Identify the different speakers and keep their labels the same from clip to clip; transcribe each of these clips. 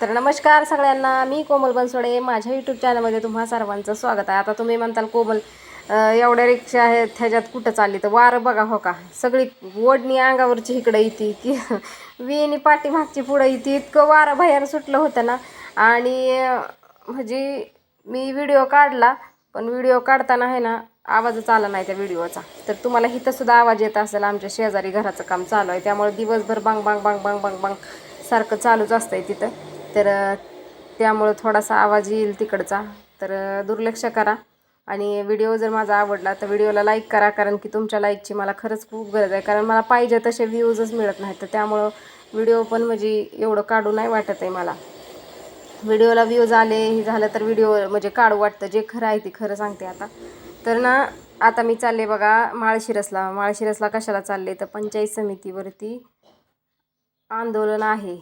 Speaker 1: तर नमस्कार सगळ्यांना मी कोमल बनसोडे. माझ्या यूट्यूब चॅनलमध्ये तुम्हा सर्वांचं स्वागत आहे. आता तुम्ही म्हणताल कोमल एवढ्या रिक्षा आहेत ह्याच्यात कुठं चालली? तर वारं बघा हो का. सगळी ओढणी अंगावरची इकडं येते की विहिणी पाठीमागची पुढं येते इतकं वारं बाहेर सुटलं होतं ना. आणि म्हणजे मी व्हिडिओ काढला पण व्हिडिओ काढताना आहे ना आवाजच आला नाही त्या व्हिडिओचा तर तुम्हाला इथं आवाज येत असेल आमच्या शेजारी घराचं काम चालू आहे. त्यामुळे दिवसभर बांग बांग बांग बांग बांग बांग सारखं चालूच असतंय तिथं. तर त्यामुळं थोडासा आवाज येईल तिकडचा. तर दुर्लक्ष करा. आणि व्हिडिओ जर माझा आवडला तर व्हिडिओला लाईक करा कारण की तुमच्या लाईकची मला खरंच खूप गरज आहे. कारण मला पाहिजे तसे व्ह्यूजच मिळत नाहीत. तर त्यामुळं व्हिडिओ पण म्हणजे एवढं काढू नाही वाटत आहे मला. व्हिडिओला व्ह्यूज आले हे झालं तर व्हिडिओ म्हणजे काढू वाटतं. जे खरं आहे ते खरं सांगते आता. तर ना आता मी चालले बघा माळशिरसला. माळशिरसला कशाला चालले? तर पंचायत समितीवरती आंदोलन आहे.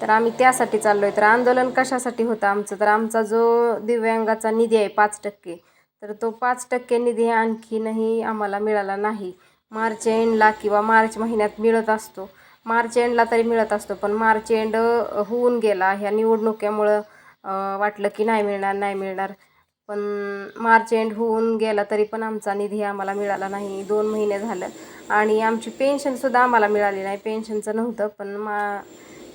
Speaker 1: तर आम्ही त्यासाठी चाललो आहे तर आंदोलन कशासाठी होतं आमचं? तर आमचा जो दिव्यांगाचा निधी आहे पाच टक्के तर तो पाच टक्के निधी आणखीनही आम्हाला मिळाला नाही. मार्च एंडला किंवा मार्च महिन्यात मिळत असतो. मार्च एंडला तरी मिळत असतो पण मार्च एंड होऊन गेला. ह्या निवडणुकीमुळं वाटलं की नाही मिळणार नाही मिळणार. पण मार्च एंड होऊन गेला तरी पण आमचा निधी आम्हाला मिळाला नाही. दोन महिने झालं. आणि आमची पेन्शनसुद्धा आम्हाला मिळाली नाही. पेन्शनचं नव्हतं पण मा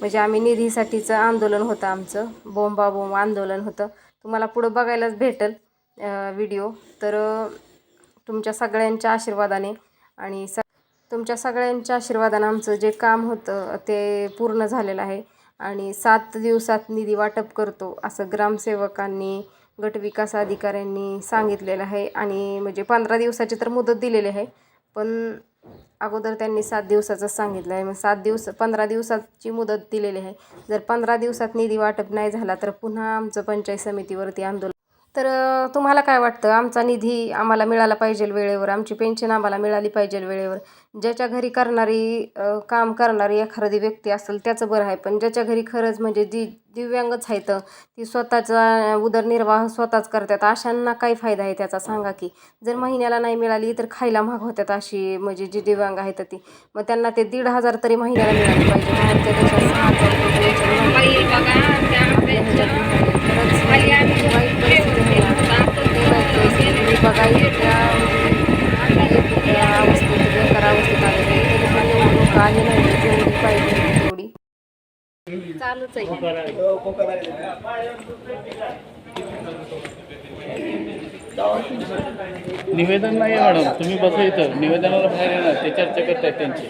Speaker 1: म्हणजे आम्ही निधीसाठीचं आंदोलन होतं आमचं. बोंबाबोंब आंदोलन होतं. तुम्हाला पुढं बघायलाच भेटेल व्हिडिओ. तर तुमच्या सगळ्यांच्या आशीर्वादाने आणि स तुमच्या सगळ्यांच्या आशीर्वादाने आमचं जे काम होतं ते पूर्ण झालेलं आहे. आणि सात दिवसात निधी वाटप करतो असं ग्रामसेवकांनी गटविकास अधिकाऱ्यांनी सांगितलेलं आहे. आणि म्हणजे पंधरा दिवसाची तर मुदत दिलेली आहे. पण अगोदर त्यांनी सात दिवसाचं सांगितलं आहे. मग सात दिवस पंधरा दिवसाची मुदत दिलेली आहे. जर पंधरा दिवसात निधी वाटप नाही झाला तर पुन्हा आमचं पंचायत समितीवरती आंदोलन तर तुम्हाला काय वाटतं? आमचा निधी आम्हाला मिळाला पाहिजे वेळेवर आमची पेन्शन आम्हाला मिळाली पाहिजे वेळेवर. ज्याच्या घरी करणारी काम करणारी एखादी व्यक्ती असेल त्याचं बरं आहे. पण ज्याच्या घरी खरंच म्हणजे जी दिव्यांगच आहेत ती स्वतःचा उदरनिर्वाह स्वतःच करतात. अशांना काय फायदा आहे त्याचा? सांगा की. जर महिन्याला नाही मिळाली तर खायला महाग होतात अशी म्हणजे जी दिव्यांग आहेत ती. मग त्यांना ते दीड हजार तरी महिन्याला मिळाली पाहिजे. बाहेरच्या देशात सहा हजार रुपये pension मिळते. आपल्या ह्याच्यात नाही. खरंच म्हणजे वाईट परिस्थिती आहे आता. लई वाईट परिस्थिती. तुम्ही बघा इतक्या म्हणजे इतक्या अवस्थेत बेकार अवस्थेत आलेले आहे. तरी नाही जेवढी पाहिजे होती तेवढी. चालूच आहे.
Speaker 2: निवेदन नाही मॅडम. तुम्ही बसा इथं. निवेदनाला बाहेर येणार. ते चर्चा करतायत त्यांची.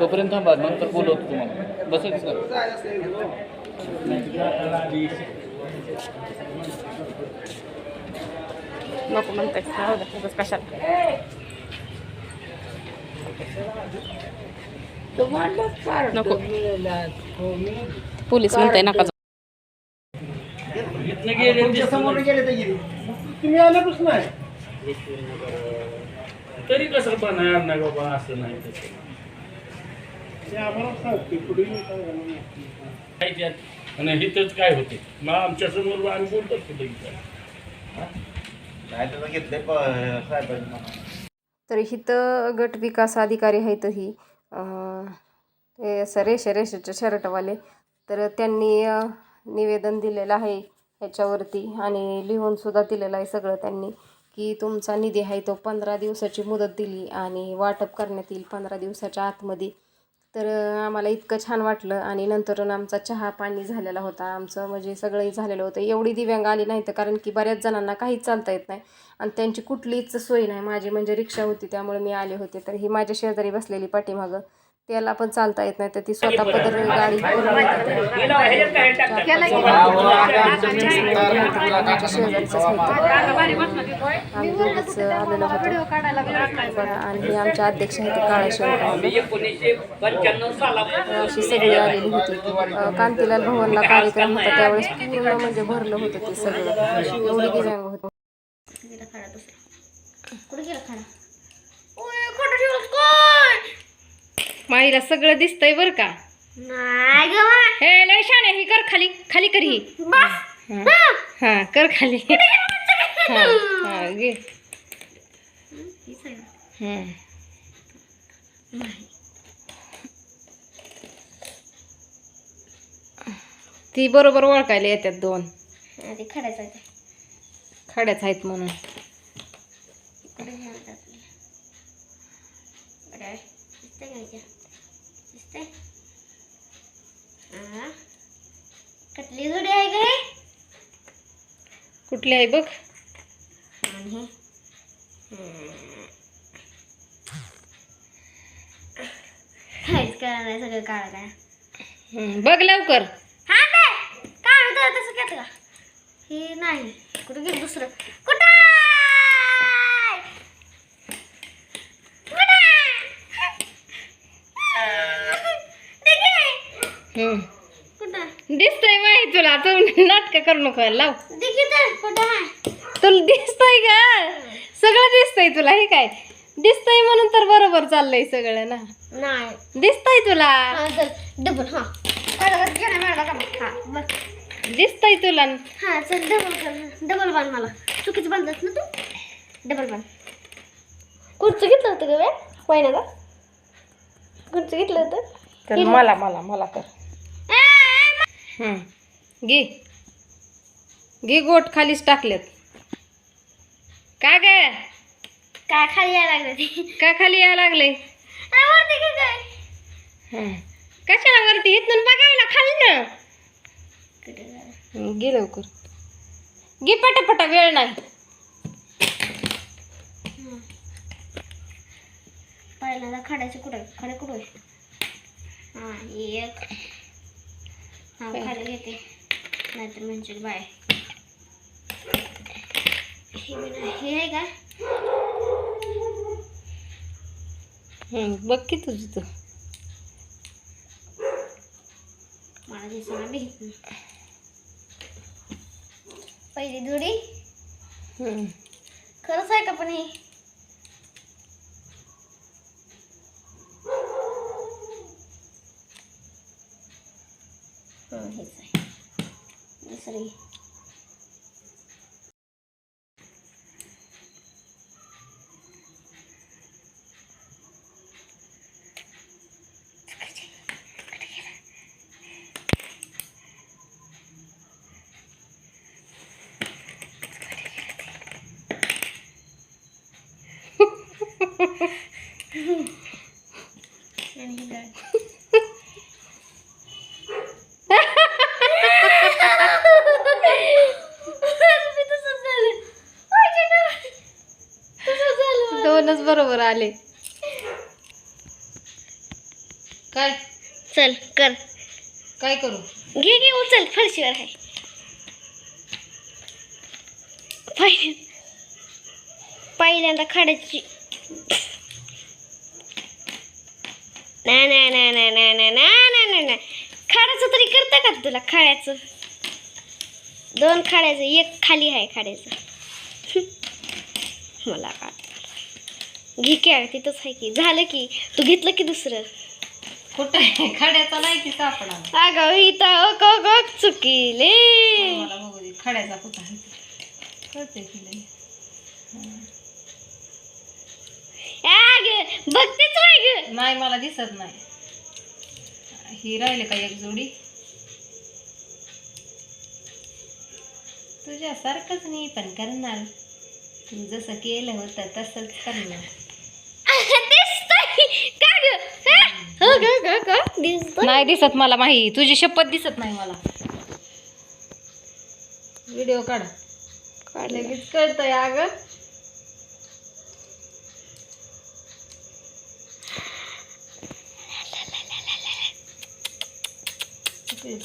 Speaker 2: तोपर्यंत थांबा. नंतर बोलवतो तुम्हाला. बसा तिथं.
Speaker 1: नको म्हणताय राहू द्या उगाच कशाला नको पोलीस म्हणताय नका
Speaker 3: आहे
Speaker 2: तरी कसं बनणार नाही बाबा असं नाही तसं
Speaker 3: ते काय
Speaker 2: त्यात आणि हिथंच काय होते? मग आमच्यासमोर आम्ही बोलतो कुठे
Speaker 1: तर इथं गट विकास अधिकारी आहेत ही अं, असं रेषे रेषेचे शर्टवाले तर त्यांनी निवेदन दिलेलं आहे ह्याच्यावरती आणि लिहूनसुद्धा दिलेलं आहे सगळं त्यांनी की तुमचा निधी आहे तो पंधरा दिवसाची मुदत दिली आणि वाटप करण्यात येईल पंधरा दिवसाच्या आतमध्ये. तर आम्हाला इतकं छान वाटलं आणि नंतरून आमचा चहा पाणी झालेला होता. आमचं म्हणजे सगळंही झालेलं होतं. एवढी दिव्यांग आली नाही तर कारण की बऱ्याच जणांना काहीच चालता येत नाही आणि त्यांची कुठलीच सोय नाही. माझी म्हणजे रिक्षा होती त्यामुळे मी आले होते. तर ही माझ्या शेजारी बसलेली पाठीमागं. त्याला पण चालता येत नाही तर ती स्वतः पदर गाडी. आमच्या आलेलो होतो. आणि हे आमचे अध्यक्ष आहेत काळा शर्ट अशी सगळी आलेली होती. कांतीलाल भवनला कार्यक्रम होता. त्यावेळेस पूर्ण म्हणजे भरलं होतं ते सगळं. एवढी दिव्यांग होतं. माईला सगळं दिसतंय बर का? हे लय शाने ही कर खाली खाली कर ही. हा. हा, कर खाली. हा हा घे. हम्म.
Speaker 4: ती बरोबर ओळखायला येतात दोन.
Speaker 5: हा, ते खडायचं आहे ते.
Speaker 4: खड्याच आहेत म्हणून
Speaker 5: इकडे घ्या आता आपली. बरं आहे. दिसतंय का इथे? दिसतंय? हा. कटली जोडी आहे हे?
Speaker 4: कुठली आहे बघ
Speaker 5: आणि हे? काहीच कळलं नाही सगळं काळं काय
Speaker 4: बघ लवकर
Speaker 5: हा काय होतं तसं घेतलं का हे नाही कुठं गेलं दुसरं कुठं.
Speaker 4: हम्म. तुला तू नाटक करू नको लाव. तुला दिसतंय का? सगळं दिसतंय तुला हे काय? दिसतंय म्हणून तर बरोबर चाललंय सगळं ना.
Speaker 5: नाही.
Speaker 4: दिसतंय तुला.
Speaker 5: हा डबल हा? हा
Speaker 4: दिसतंय तुला.
Speaker 5: हा चल डबल डबल बांध मला. चुकीचं बांधत ना तू? डबल बांध. कुठचं घेतलं होतं ग पहिल्यांदा कुठचं घेतलं होतं?
Speaker 4: मला मला मला कर. हम्म. घे. घे गोट खालीच टाकलेत का ग?
Speaker 5: काय खाली यायला लागलं ते?
Speaker 4: का खाली यायला लागले
Speaker 5: काय.
Speaker 4: कशाला वरती इथून बघायला खाली ना. घे लवकर. घे पटापटा वेळ नाही.
Speaker 5: पहिल्यांदा खड्याचे कुठे खडे कुठे हा एक. हा. खाली घेते. नाहीतर म्हणजे बाय. हे आहे का?
Speaker 4: बघ की तुझं तू.
Speaker 5: मला दिसणार बी पहिली जोडी
Speaker 4: हम्म.
Speaker 5: खरंच आहे का पण हे? हं, हेच आहे. சரி Ha ha ha.
Speaker 4: दोनच बरोबर आले. काय?
Speaker 5: चल कर.
Speaker 4: काय करू?
Speaker 5: घे घे उचल. फरशीवर आहे. पहिले पहिल्यांदा खड्याची नाही खाड्याचं तरी करतं का तुला खाड्याचं दोन खाड्याचं एक खाली आहे खाड्याचं मला का घे की तिथंच आहे की. झालं की. तू घेतलं की दुसरं?
Speaker 4: कुठे खड्याचा नाही की सापडा?
Speaker 5: अगं इथं चुकीले.
Speaker 4: मला बघू दे खड्याचा कुठं आहे? कळते की नाही?
Speaker 5: अग बघतेच नाही ग.
Speaker 4: नाही मला दिसत नाही. ही राहिले का एक जोडी? तुझ्यासारखंच मी पण करणार. तू जसं केलं होतं तसंच करणार.
Speaker 5: हा?
Speaker 4: नाही दिसत मला माही. तुझी शपथ दिसत नाही मला. व्हिडिओ काढ. लगेच कळतंय अगं.
Speaker 5: ऐ,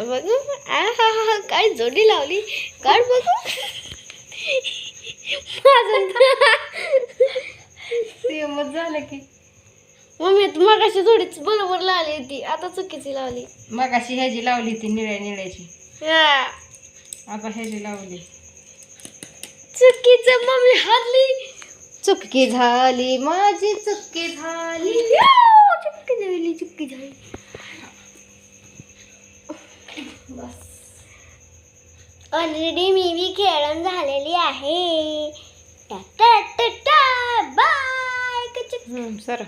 Speaker 5: बघू. आ हा हा काय जोडी लावली? काढ बघू.
Speaker 4: झालं की.
Speaker 5: मम्मी तू मगाशी थोडीच बरोबर लावली होती. आता चुकीची लावली.
Speaker 4: मग अशी ह्याची लावली ती निळ्या निळ्याची.
Speaker 5: हा.
Speaker 4: आता ह्याची लावली.
Speaker 5: चुकीचं मम्मी हरली
Speaker 4: चुकी झाली माझी चुकी झाली.
Speaker 5: चुकी झाली चुकी झाली. ऑलरेडी मी बी खेळून झालेली आहे. टा टा टा टा बाय
Speaker 4: सर.